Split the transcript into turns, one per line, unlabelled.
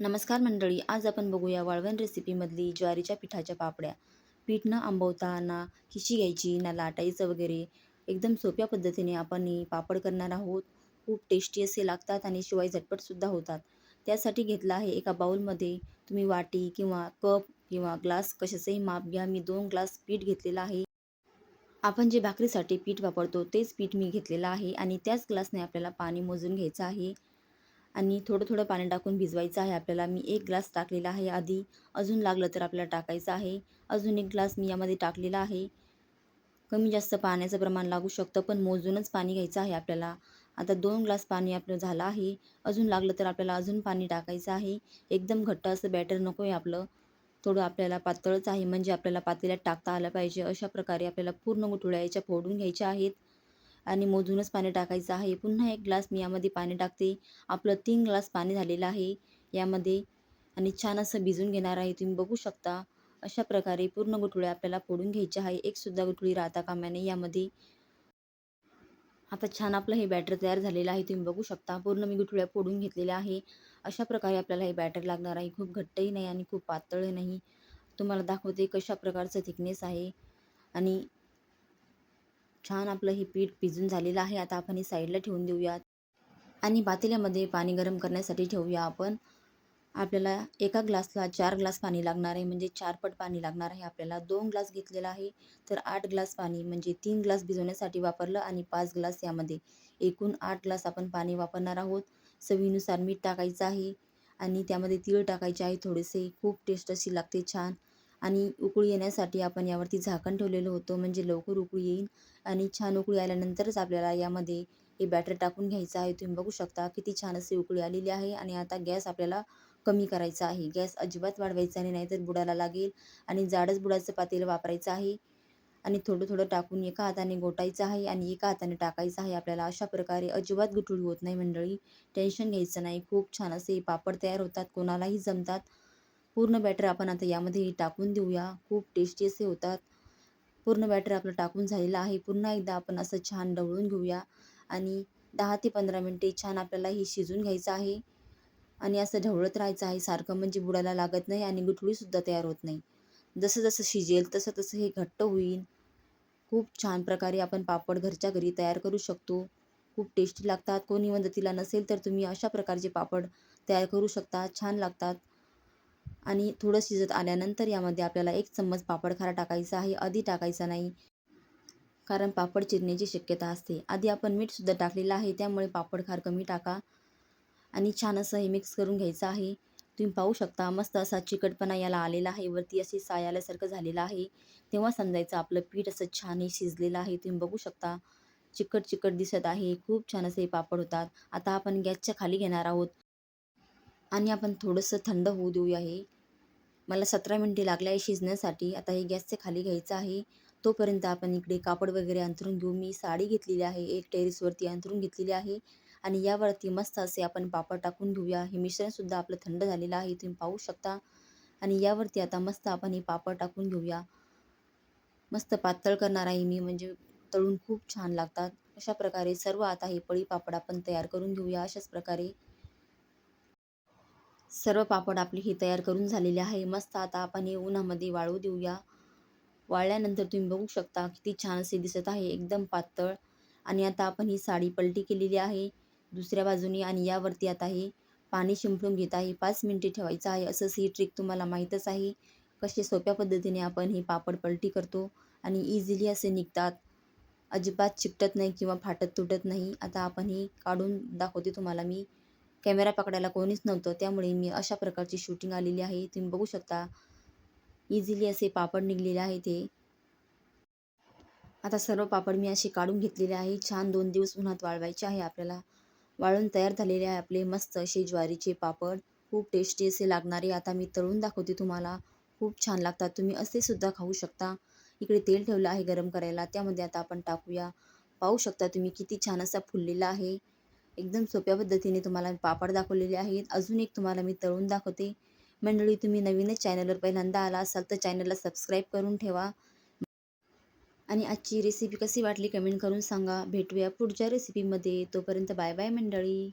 नमस्कार मंडळी आज आपण बघूया वाळवण रेसिपीमधली ज्वारीच्या पिठाच्या पापड्या. पीठ न आंबवता ना खिशी घ्यायची ना लाटायचं वगैरे. एकदम सोप्या पद्धतीने आपण ही पापड करणार आहोत. खूप टेस्टी असे लागतात आणि शिवाय झटपटसुद्धा होतात. त्यासाठी घेतलं आहे एका बाऊलमध्ये तुम्ही वाटी किंवा कप किंवा ग्लास कशाचंही माप घ्या. मी दोन ग्लास पीठ घेतलेलं आहे. आपण जे भाकरीसाठी पीठ वापरतो तेच पीठ मी घेतलेलं आहे आणि त्याच ग्लासने आपल्याला पाणी मोजून घ्यायचं आहे. आणि थोडं थोडं पाणी टाकून भिजवायचं आहे आपल्याला. मी एक ग्लास टाकलेला आहे. आधी अजून लागलं तर आपल्याला टाकायचं आहे. अजून एक ग्लास मी यामध्ये टाकलेला आहे. कमी जास्त पाण्याचं प्रमाण लागू शकतं पण मोजूनच पाणी घ्यायचं आहे आपल्याला. आता दोन ग्लास पाणी आपलं झालं आहे. अजून लागलं तर आपल्याला अजून पाणी टाकायचं आहे. एकदम घट्ट असं बॅटर नको आहे आपलं. थोडं आपल्याला पातळच आहे. म्हणजे आपल्याला पातेल्यात टाकता आलं पाहिजे. अशा प्रकारे आपल्याला पूर्ण गुठुळ्या याच्या फोडून घ्यायच्या आहेत. आणि मोजूनच पाणी टाकायचं आहे. पुन्हा एक ग्लास मी यामध्ये पाणी टाकते. आपलं तीन ग्लास पाणी झालेलं आहे. यामध्ये आणि छान असं भिजून घेणार आहे. तुम्ही बघू शकता. अशा प्रकारे पूर्ण गुठळ्या आपल्याला फोडून घ्यायच्या आहे. एकसुद्धा गुठळी राहता कामाने यामध्ये. आता छान आपलं हे बॅटर तयार झालेलं आहे. तुम्ही बघू शकता. पूर्ण मी गुठळ्या फोडून घेतलेल्या आहे. अशा प्रकारे आपल्याला हे बॅटर लागणार आहे. खूप घट्टही नाही आणि खूप पातळही नाही. तुम्हाला दाखवते कशा प्रकारचं थिकनेस आहे. आणि छान आपलं हे पीठ भिजून झालेलं आहे. आता आपण हे साईडला ठेवून देऊयात. आणि पातेल्यामध्ये पाणी गरम करण्यासाठी ठेवूया आपण. आपल्याला एका ग्लासला चार ग्लास पाणी लागणार आहे. म्हणजे चार पट पाणी लागणार आहे आपल्याला. दोन ग्लास घेतलेला आहे. तर आठ ग्लास पाणी म्हणजे तीन ग्लास भिजवण्यासाठी वापरलं आणि पाच ग्लास यामध्ये. एकूण आठ ग्लास आपण पाणी वापरणार आहोत. चवीनुसार मीठ टाकायचं आहे. आणि त्यामध्ये तीळ टाकायचे आहे. थोडेसे खूप टेस्ट अशी लागते छान. आणि उकळी येण्यासाठी आपण यावरती झाकण ठेवलेलं होतं म्हणजे लवकर उकळी येईल आणि छान उकळी आल्यानंतरच आपल्याला यामध्ये हे बॅटर टाकून घ्यायचं आहे. तुम्ही बघू शकता किती छान असे उकळी आलेली आहे आणि आता गॅस आपल्याला कमी करायचा आहे. गॅस अजिबात वाढवायचा नाही नाहीतर बुडाला लागेल आणि जाडच बुडाचं पातेलं वापरायचं आहे आणि थोडं थोडं टाकून एका हाताने गोटायचं आहे आणि एका हाताने टाकायचं आहे. आपल्याला अशा प्रकारे अजिबात गुठळी होत नाही मंडळी. टेन्शन घ्यायचं नाही. खूप छान असे पापड तयार होतात. कोणालाही जमतात. पूर्ण बॅटर आपण आता यामध्ये टाकून देऊया. खूप टेस्टी असे होतात. पूर्ण बॅटर आपलं टाकून झालेलं आहे. पुन्हा एकदा आपण असं छान ढवळून घेऊया. आणि दहा ते पंधरा मिनटे छान आपल्याला हे शिजून घ्यायचं आहे. आणि असं ढवळत राहायचं आहे. सारखं म्हणजे बुडायला लागत नाही आणि गुठळीसुद्धा तयार होत नाही. जसं जसं शिजेल तसं तसं हे घट्ट होईल. खूप छान प्रकारे आपण पापड घरच्या घरी तयार करू शकतो. खूप टेस्टी लागतात. कोणी मदतीला नसेल तर तुम्ही अशा प्रकारचे पापड तयार करू शकता. छान लागतात. आणि थोडं शिजत आल्यानंतर यामध्ये आपल्याला एक चम्मच पापड खारा टाकायचा आहे. आधी टाकायचा नाही कारण पापड चिरण्याची शक्यता असते. आधी आपण मीठसुद्धा टाकलेलं आहे त्यामुळे पापड खार कमी टाका आणि छान असं हे मिक्स करून घ्यायचं आहे. तुम्ही पाहू शकता मस्त असा चिकटपणा याला आलेला आहे. वरती असे साय आल्यासारखं झालेलं आहे. तेव्हा समजायचं आपलं पीठ असं छान हे शिजलेलं आहे. तुम्ही बघू शकता चिकट चिकट दिसत आहे. खूप छान असे पापड होतात. आता आपण गॅसच्या खाली घेणार आहोत आणि आपण थोडंसं थंड होऊ देऊया हे. मला सतरा मिनटे लागले आहे शिजण्यासाठी. आता हे गॅसचे खाली घ्यायचं आहे. तोपर्यंत आपण इकडे कापड वगैरे अंथरून घेऊ. मी साडी घेतलेली आहे. एक टेरिसवरती अंथरून घेतलेली आहे. आणि यावरती मस्त असे आपण पापड टाकून घेऊया. हे मिश्रणसुद्धा आपलं थंड झालेलं आहे. तुम्ही पाहू शकता. आणि यावरती आता मस्त आपण हे पापड टाकून घेऊया. मस्त पातळ करणार आहे मी. म्हणजे तळून खूप छान लागतात. अशा प्रकारे सर्व आता हे पळी पापड आपण तयार करून घेऊया. अशाच प्रकारे सर्व पापड आपली ही तयार करून झालेली आहे. मस्त आता आपण हे उन्हामध्ये वाळू देऊया. वाळल्यानंतर तुम्ही बघू शकता किती छान असे दिसत आहे. एकदम पातळ. आणि आता आपण ही साडी पलटी केलेली आहे. दुसऱ्या बाजूने आणि यावरती आता हे पाणी शिंपडून घेत आहे. पाच मिनटे ठेवायचं आहे. असंच ही ट्रिक तुम्हाला माहीतच आहे. कसे सोप्या पद्धतीने आपण ही पापड पलटी करतो आणि इझिली असे निघतात. अजिबात चिकटत नाही किंवा फाटत तुटत नाही. आता आपण ही काढून दाखवते तुम्हाला मी. कॅमेरा पकडायला कोणीच नव्हतं. त्यामुळे मी अशा प्रकारची शूटिंग आलेली आहे. तुम्ही बघू शकता. इझिली असे पापड निघलेले आहे ते. आता सर्व पापड मी असे काढून घेतलेले आहे. छान दोन दिवस उन्हात वाळवायचे आहे आपल्याला. वाळून तयार झालेले आहे आपले मस्त असे ज्वारीचे पापड. खूप टेस्टी असे लागणारे. आता मी तळून दाखवते तुम्हाला. खूप छान लागतात. तुम्ही असे सुद्धा खाऊ शकता. इकडे तेल ठेवलं आहे गरम करायला. त्यामध्ये आता आपण टाकूया. पाहू शकता तुम्ही किती छान असा फुललेला आहे. एकदम सोप्या पद्धतीने तुम्हाला पापड दाखवलेले आहेत. अजून एक तुम्हाला मी तळून दाखवते. मंडळी तुम्ही नवीनच चॅनलवर पहिल्यांदा आला असाल तर चॅनलला सबस्क्राईब करून ठेवा. आणि आजची रेसिपी कशी वाटली कमेंट करून सांगा. भेटूया पुढच्या रेसिपीमध्ये तोपर्यंत बाय बाय मंडळी.